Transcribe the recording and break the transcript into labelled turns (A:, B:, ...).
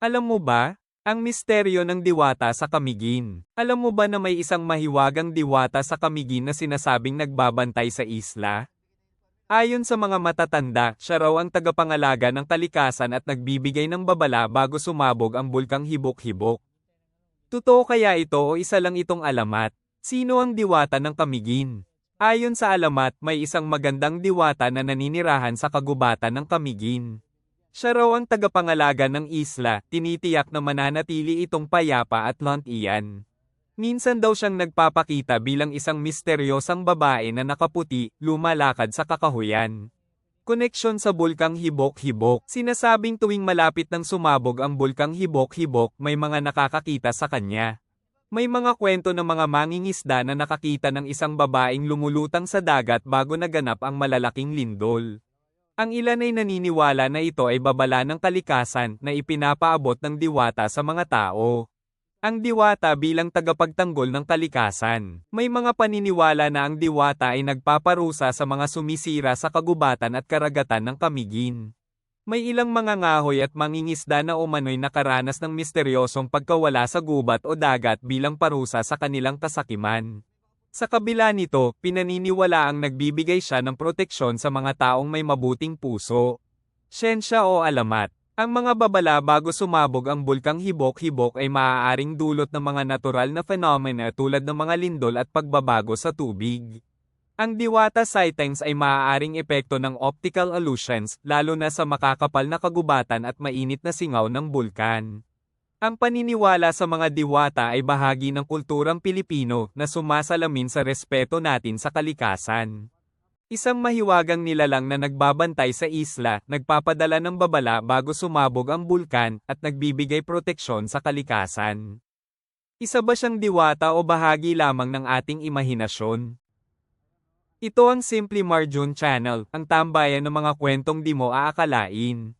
A: Alam mo ba, ang misteryo ng diwata sa Kamigin. Alam mo ba na may isang mahiwagang diwata sa Kamigin na sinasabing nagbabantay sa isla? Ayon sa mga matatanda, siya raw ang tagapangalaga ng kalikasan at nagbibigay ng babala bago sumabog ang bulkang hibok-hibok. Totoo kaya ito o isa lang itong alamat? Sino ang diwata ng Kamigin? Ayon sa alamat, may isang magandang diwata na naninirahan sa kagubatan ng Kamigin. Siya raw ang tagapangalaga ng isla, tinitiyak na mananatili itong payapa at iyan. Minsan daw siyang nagpapakita bilang isang misteryosang babae na nakaputi, lumalakad sa kakahuyan. Koneksyon sa bulkang Hibok-Hibok. Sinasabing tuwing malapit ng sumabog ang bulkang Hibok-Hibok, may mga nakakakita sa kanya. May mga kwento ng mga mangingisda na nakakita ng isang babaeng lumulutang sa dagat bago naganap ang malalaking lindol. Ang ilan ay naniniwala na ito ay babala ng kalikasan na ipinapaabot ng diwata sa mga tao. Ang diwata bilang tagapagtanggol ng kalikasan. May mga paniniwala na ang diwata ay nagpaparusa sa mga sumisira sa kagubatan at karagatan ng kamigin. May ilang mga ngahoy at mangingisda na umano'y nakaranas ng misteryosong pagkawala sa gubat o dagat bilang parusa sa kanilang kasakiman. Sa kabila nito, pinaniniwala ang nagbibigay siya ng proteksyon sa mga taong may mabuting puso. Siyensya o alamat. Ang mga babala bago sumabog ang bulkang hibok-hibok ay maaaring dulot ng mga natural na phenomena tulad ng mga lindol at pagbabago sa tubig. Ang diwata sightings ay maaaring epekto ng optical illusions, lalo na sa makakapal na kagubatan at mainit na singaw ng bulkan. Ang paniniwala sa mga diwata ay bahagi ng kulturang Pilipino na sumasalamin sa respeto natin sa kalikasan. Isang mahiwagang nilalang na nagbabantay sa isla, nagpapadala ng babala bago sumabog ang bulkan, at nagbibigay proteksyon sa kalikasan. Isa ba siyang diwata o bahagi lamang ng ating imahinasyon? Ito ang Simply Marjun Channel, ang tambayan ng mga kwentong di mo aakalain.